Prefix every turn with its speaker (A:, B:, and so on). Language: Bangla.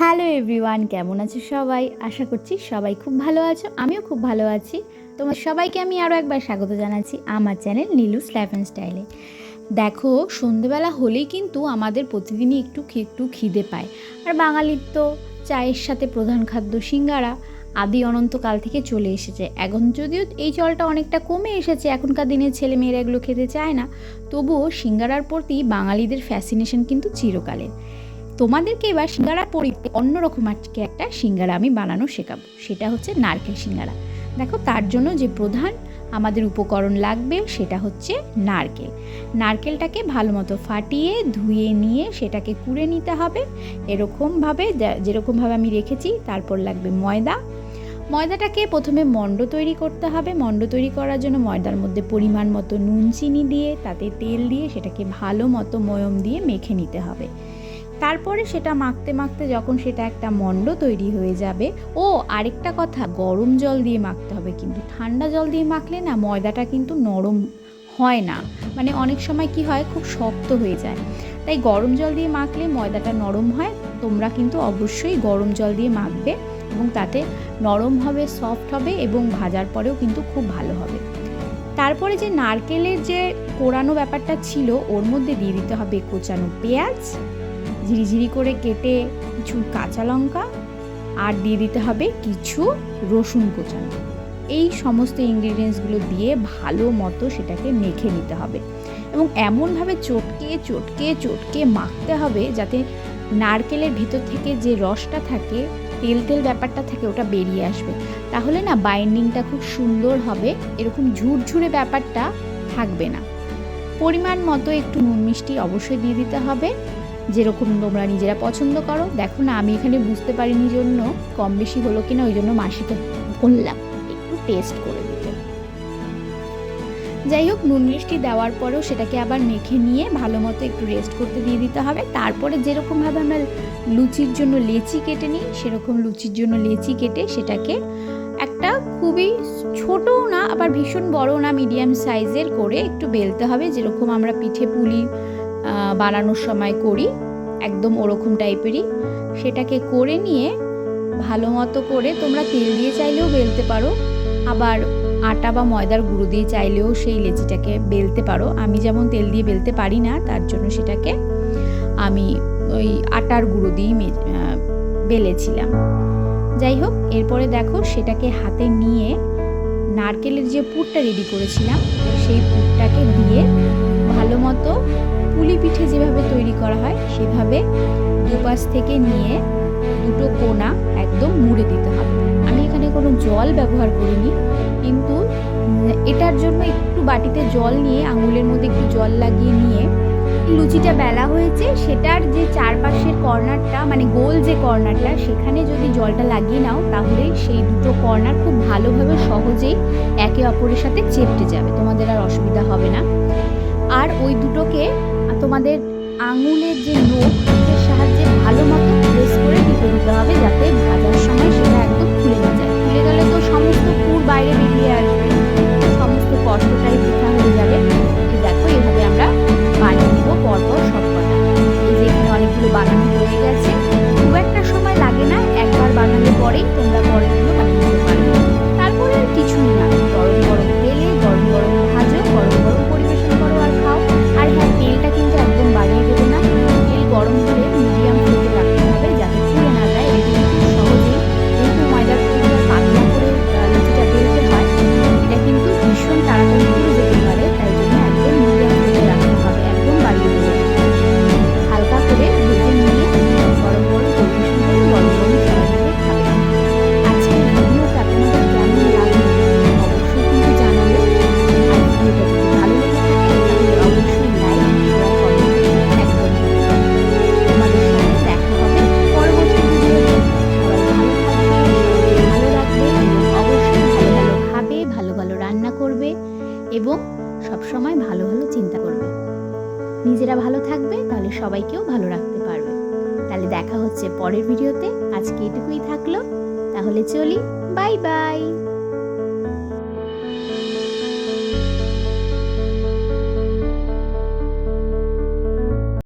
A: হ্যালো এভরিওয়ান, কেমন আছো সবাই? আশা করছি সবাই খুব ভালো আছো, আমিও খুব ভালো আছি। তোমার সবাইকে আমি আরও একবার স্বাগত জানাচ্ছি আমার চ্যানেল নীলু অ্যান্ড স্টাইলে দেখো, সন্ধেবেলা হলেই কিন্তু আমাদের প্রতিদিনই একটু একটু খিদে পায়। আর বাঙালির তো চায়ের সাথে প্রধান খাদ্য সিঙ্গারা, আদি অনন্তকাল থেকে চলে এসেছে। এখন যদিও এই চলটা অনেকটা কমে এসেছে, এখনকার দিনে ছেলে মেয়েরা এগুলো খেতে চায় না। তবুও সিঙ্গারার প্রতি বাঙালিদের ফ্যাসিনেশন কিন্তু চিরকালের। তোমাদেরকে এবার সিঙ্গারার পরিবর্তে অন্যরকম আজকে একটা সিঙ্গারা আমি বানানো শেখাবো। সেটা হচ্ছে নারকেল সিঙ্গারা। দেখো, তার জন্য যে প্রধান আমাদের উপকরণ লাগবে সেটা হচ্ছে নারকেল। নারকেলটাকে ভালো মতো ফাটিয়ে, ধুয়ে নিয়ে সেটাকে কুড়ে নিতে হবে। এরকমভাবে যেরকমভাবে আমি রেখেছি, তারপর লাগবে ময়দা। ময়দাটাকে প্রথমে মণ্ড তৈরি করতে হবে। মণ্ড তৈরি করার জন্য ময়দার মধ্যে পরিমাণ মতো নুন, চিনি দিয়ে তাতে তেল দিয়ে সেটাকে ভালো মতো ময়ম দিয়ে মেখে নিতে হবে। তারপরে সেটা মাখতে মাখতে যখন সেটা একটা মণ্ড তৈরি হয়ে যাবে, ও আরেকটা কথা, গরম জল দিয়ে মাখতে হবে কিন্তু। ঠান্ডা জল দিয়ে মাখলে না ময়দাটা কিন্তু নরম হয় না। মানে অনেক সময় কি হয়, খুব শক্ত হয়ে যায়। তাই গরম জল দিয়ে মাখলে ময়দাটা নরম হয়, তোমরা কিন্তু অবশ্যই গরম জল দিয়ে মাখবে এবং তাতে নরম হবে সফট হবে এবং ভাজার পরেও কিন্তু খুব ভালো হবে। তারপরে যে নারকেলের যে কোরানো ব্যাপারটা ছিল, ওর মধ্যে দিয়ে দিতে হবে কোচানো পেঁয়াজ ঝিরিঝিরি করে কেটে কিছু কাঁচা লঙ্কা আর দিয়ে দিতে হবে কিছু রসুন কোচানো। এই সমস্ত ইনগ্রিডিয়েন্টসগুলো দিয়ে ভালো মতো সেটাকে মেখে নিতে হবে। এবং এমনভাবে চটকে চটকে চটকে মাখতে হবে যাতে নারকেলের ভিতর থেকে যে রসটা থাকে, তেল তেল ব্যাপারটা থাকে, ওটা বেরিয়ে আসবে। তাহলে না বাইন্ডিংটা খুব সুন্দর হবে, এরকম ঝুরঝুরে ব্যাপারটা থাকবে না। পরিমাণ মতো একটু নুন মিষ্টি অবশ্যই দিয়ে দিতে হবে। যেরকম তোমরা নিজেরা পছন্দ করো। দেখো না, আমি এখানে বুঝতে পারিনি জন্য কম বেশি হলো কিনা, ওই জন্য মাসিকে বললাম, একটু টেস্ট করে দিতে যাই হোক, নুন মিষ্টি দেওয়ার পরেও সেটাকে আবার মেখে নিয়ে ভালো মতো একটু রেস্ট করতে দিয়ে দিতে হবে। তারপরে যেরকমভাবে আমরা লুচির জন্য লেচি কেটে নিই, সেরকম লুচির জন্য লেচি কেটে সেটাকে একটা খুবই ছোটও না, আবার ভীষণ বড় না মিডিয়াম সাইজের করে একটু বেলতে হবে। যেরকম আমরা পিঠে পুলি বানানোর সময় করি, একদম ওরকম টাইপেরই। সেটাকে করে নিয়ে ভালো মতো করে তোমরা তেল দিয়ে চাইলেও বেলতে পারো, আবার আটা বা ময়দার গুঁড়ো দিয়ে চাইলেও সেই লেচিটাকে বেলতে পারো। আমি যেমন তেল দিয়ে বেলতে পারি না, তার জন্য সেটাকে আমি ওই আটার গুঁড়ো দিয়েই বেলেছিলাম। যাই হোক, এরপরে দেখো সেটাকে হাতে নিয়ে নারকেলের যে পুরটা রেডি করেছিলাম, সেই পুরটাকে দিয়ে ভালো মতো যেভাবে তৈরি করা হয়, সেভাবে দুপাশ থেকে নিয়ে দুটো কোনা একদম মুড়ে দিতে হবে। আমি এখানে কোনো জল ব্যবহার করিনি, কিন্তু এটার জন্য একটু বাটিতে জল নিয়ে, আঙুলের মধ্যে একটু জল লাগিয়ে নিয়ে লুচিটা বেলা হয়েছে, সেটার যে চারপাশের কর্নারটা মানে গোল যে কর্নারটা, সেখানে যদি জলটা লাগিয়ে নাও, তাহলে সেই দুটো কর্নার খুব ভালোভাবে সহজেই একে অপরের সাথে চেপটে যাবে, তোমাদের আর অসুবিধা হবে না। আর ওই দুটোকে তোমাদের আঙুলের যে নখের সাহায্যে ভালো মতো প্রেস করে টিপে দিতে হবে যাতে ভাজার সময় সেটা একদম খুলে যায়। খুলে গেলে তো সমস্ত পুর বাইরে বেরিয়ে আসবে। সমস্ত কষ্টটাই ভালো ভালো চিন্তা করবে। নিজেরা ভালো থাকবে, তাহলে সবাইকেও ভালো রাখতে পারবে। তাহলে দেখা হচ্ছে পরের ভিডিওতে। আজকে এটুকুই থাকল। তাহলে চলি, বাই বাই।